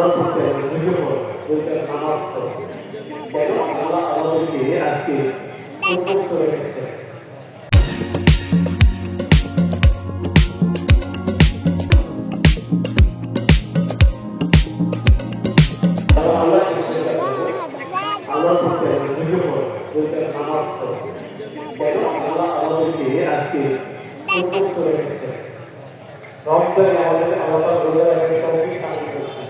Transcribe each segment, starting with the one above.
আমরা করতে হবে বুঝে পড়ো বইটা কেন আল্লাহ আমাদেরকে আজকে উন্নত করে রেখেছে রমজান আমাদের আলাদা রোজা রাখতে তৌফিক দান করেছে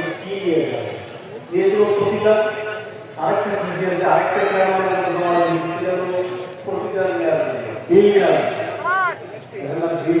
থেকে কি নিয়ে যাব নিয়ে দেবো প্রতিদান আরেকটা বুঝিয়ে যে আরেকটা গ্রামের তোমার প্রতিদান নেওয়ার জন্য বিল নেওয়ার জন্য এখানে বিল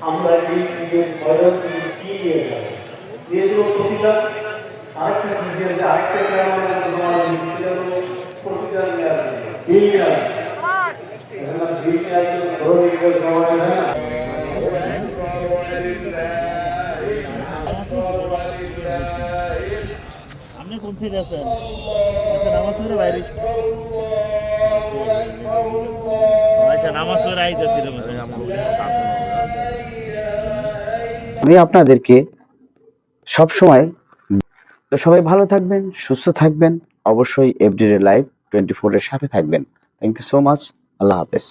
আমরা এই থেকে কি নিয়ে যাব? দেবো প্রতিদান আরেকটা বুঝিয়ে যে আরেকটা যায় না। আপনি কোন সাইডে আছেন? আচ্ছা নামাজ বাইরে। আচ্ছা আমি আপনাদেরকে সব সময় তো সবাই ভালো থাকবেন, সুস্থ থাকবেন, অবশ্যই এভরিডে লাইভ টোয়েন্টি ফোর এর সাথে থাকবেন। থ্যাংক ইউ সো মাচ আল্লাহ হাফেজ।